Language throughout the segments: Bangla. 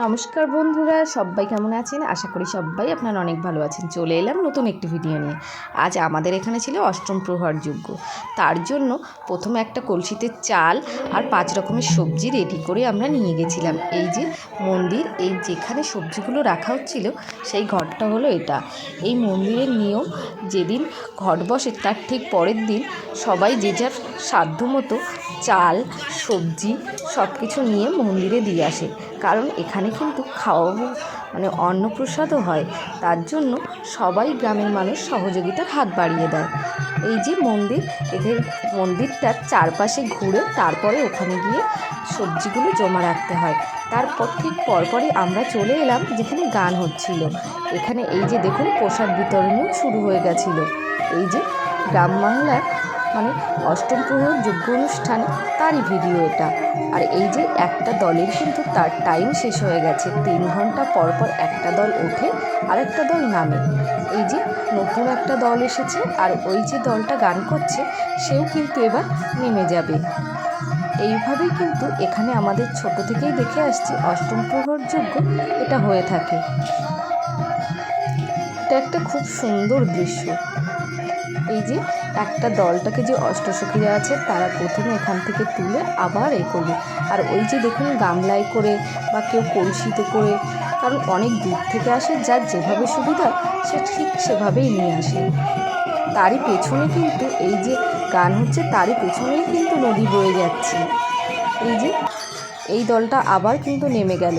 নমস্কার বন্ধুরা, সবাই কেমন আছেন? আশা করি সবাই আপনারা অনেক ভালো আছেন। চলে এলাম নতুন একটি ভিডিও নিয়ে। আজ আমাদের এখানে ছিল অষ্টম প্রহর যজ্ঞ। তার জন্য প্রথমে একটা কলসিতে চাল আর পাঁচ রকমের সবজি রেডি করে আমরা নিয়ে গেছিলাম। এই যে মন্দির, এই যেখানে সবজিগুলো রাখা হচ্ছিল, সেই ঘরটা হলো এটা। এই মন্দিরের নিয়ম, যেদিন ঘট বসে, তার ঠিক পরের দিন সবাই যে যার সাধ্য মতো চাল, সবজি সব কিছু নিয়ে মন্দিরে দিয়ে আসে। কারণ এখানে কিন্তু খাওয়াবো মানে অন্নপ্রসাদও হয়। তার জন্য সবাই গ্রামের মানুষ সহযোগিতার হাত বাড়িয়ে দেয়। এই যে মন্দির, এদের মন্দিরটার চারপাশে ঘুরে তারপরে ওখানে গিয়ে সবজিগুলো জমা রাখতে হয়। তারপর ঠিক পরপরই আমরা চলে এলাম যেখানে গান হচ্ছিল। এখানে এই যে দেখুন, প্রসাদ বিতরণও শুরু হয়ে গেছিল। এই যে গ্রাম বাংলার মানে অষ্টম প্রহর যোগ্য অনুষ্ঠান তারই ভিডিও এটা। আর এই যে একটা দলের কিন্তু তার টাইম শেষ হয়ে গেছে। তিন ঘণ্টা পর পর একটা দল ওঠে আর একটা দল নামে। এই যে নতুন একটা দল এসেছে, আর ওই যে দলটা গান করছে, সেও কিন্তু এবার নেমে যাবে। এইভাবেই কিন্তু এখানে আমাদের ছোট থেকেই দেখে আসছি অষ্টম প্রহর যোগ্য এটা হয়ে থাকে। এটা একটা খুব সুন্দর দৃশ্য। এই যে একটা দলটাকে যে অষ্টসখীরা আছে, তারা প্রথমে এখান থেকে তুলে আবার এ করবে। আর ওই যে দেখুন গামলায় করে বা কেউ কলসিতে করে, কারণ অনেক দূর থেকে আসে, যার যেভাবে সুবিধা সে ঠিক সেভাবেই নিয়ে আসে। তারই পেছনে কিন্তু এই যে গান হচ্ছে, তারই পেছনেই কিন্তু নদী বয়ে যাচ্ছে। এই যে এই দলটা আবার কিন্তু নেমে গেল।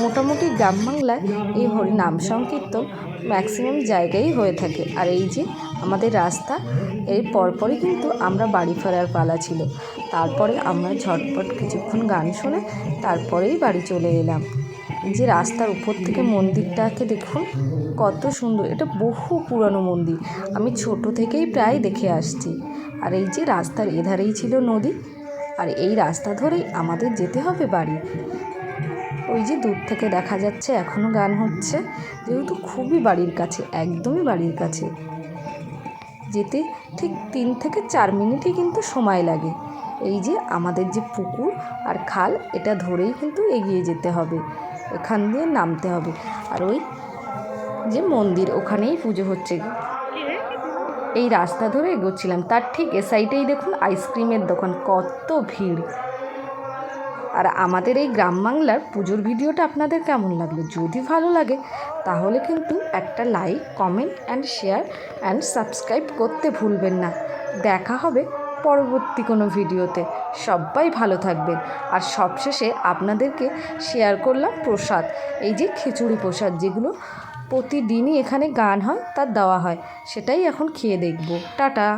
মোটামুটি গ্রাম বাংলায় এই হরি নাম সংকীর্তন ম্যাক্সিমাম জায়গায় হয়ে থাকে। আর এই যে আমাদের রাস্তা, এর পরপরই কিন্তু আমরা বাড়ি ফেরার পালা ছিল। তারপরে আমরা ঝটপট কিছুক্ষণ গান শুনে তারপরেই বাড়ি চলে এলাম। যে রাস্তার উপর থেকে মন্দিরটাকে দেখুন, কত সুন্দর। এটা বহু পুরনো মন্দির। আমি ছোট থেকেই প্রায় দেখে আসছি। আর এই যে রাস্তার এধারেই ছিল নদী। আর এই রাস্তা ধরেই আমাদের যেতে হবে বাড়ি। ওই যে দূর থেকে দেখা যাচ্ছে এখনও গান হচ্ছে। যেহেতু খুবই বাড়ির কাছে, একদমই বাড়ির কাছে। যেতে ঠিক তিন থেকে চার মিনিটই কিন্তু সময় লাগে। এই যে আমাদের যে পুকুর আর খাল, এটা ধরেই কিন্তু এগিয়ে যেতে হবে। এখান দিয়ে নামতে হবে। আর ওই যে মন্দির, ওখানেই পুজো হচ্ছে। এই রাস্তা ধরে এগোচ্ছিলাম। তার ঠিক এ সাইডেই দেখুন আইসক্রিমের দোকান। কত ভিড়! আর আমাদের এই গ্রাম বাংলার পুজোর ভিডিওটা আপনাদের কেমন লাগল? যদি ভালো লাগে, তাহলে কিন্তু একটা like comment and share and subscribe করতে ভুলবেন না। দেখা হবে পরবর্তী কোনো ভিডিওতে। সবাই ভালো থাকবেন। আর সবশেষে আপনাদেরকে শেয়ার করলাম প্রসাদ। এই যে খিচুড়ি প্রসাদ, যেগুলো প্রতিদিনই এখানে গান হয়, তার দেওয়া হয়। সেটাই এখন খেয়ে দেখব। টাটা!